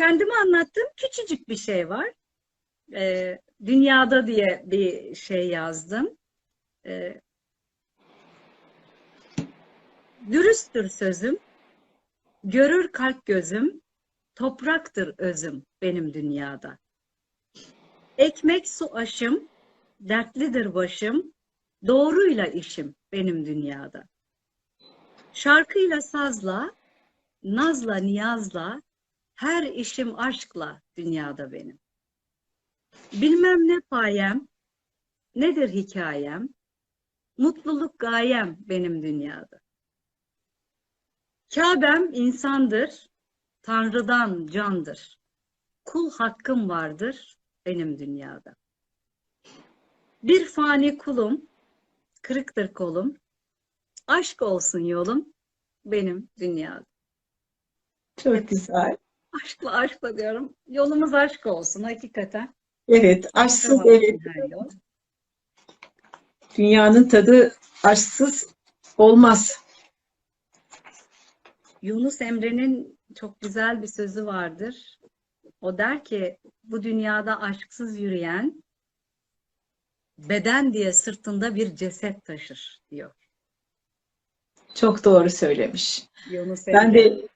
kendimi anlattığım küçücük bir şey var. Ee, dünyada diye bir şey yazdım. Ee, dürüsttür sözüm, görür kalp gözüm, topraktır özüm benim dünyada. Ekmek su aşım, dertlidir başım, doğruyla işim benim dünyada. Şarkıyla sazla, nazla niyazla, her işim aşkla dünyada benim. Bilmem ne payem, nedir hikayem, mutluluk gayem benim dünyada. Kabe'm insandır, Tanrı'dan candır. Kul hakkım vardır benim dünyada. Bir fani kulum, kırıktır kolum, aşk olsun yolum benim dünyada. Çok güzel. Aşkla aşkla diyorum. Yolumuz aşk olsun hakikaten. Evet, aşksız evet. Dünyanın tadı aşksız olmaz. Yunus Emre'nin çok güzel bir sözü vardır. O der ki bu dünyada aşksız yürüyen beden diye sırtında bir ceset taşır diyor. Çok doğru söylemiş. Yunus Ben Emre. de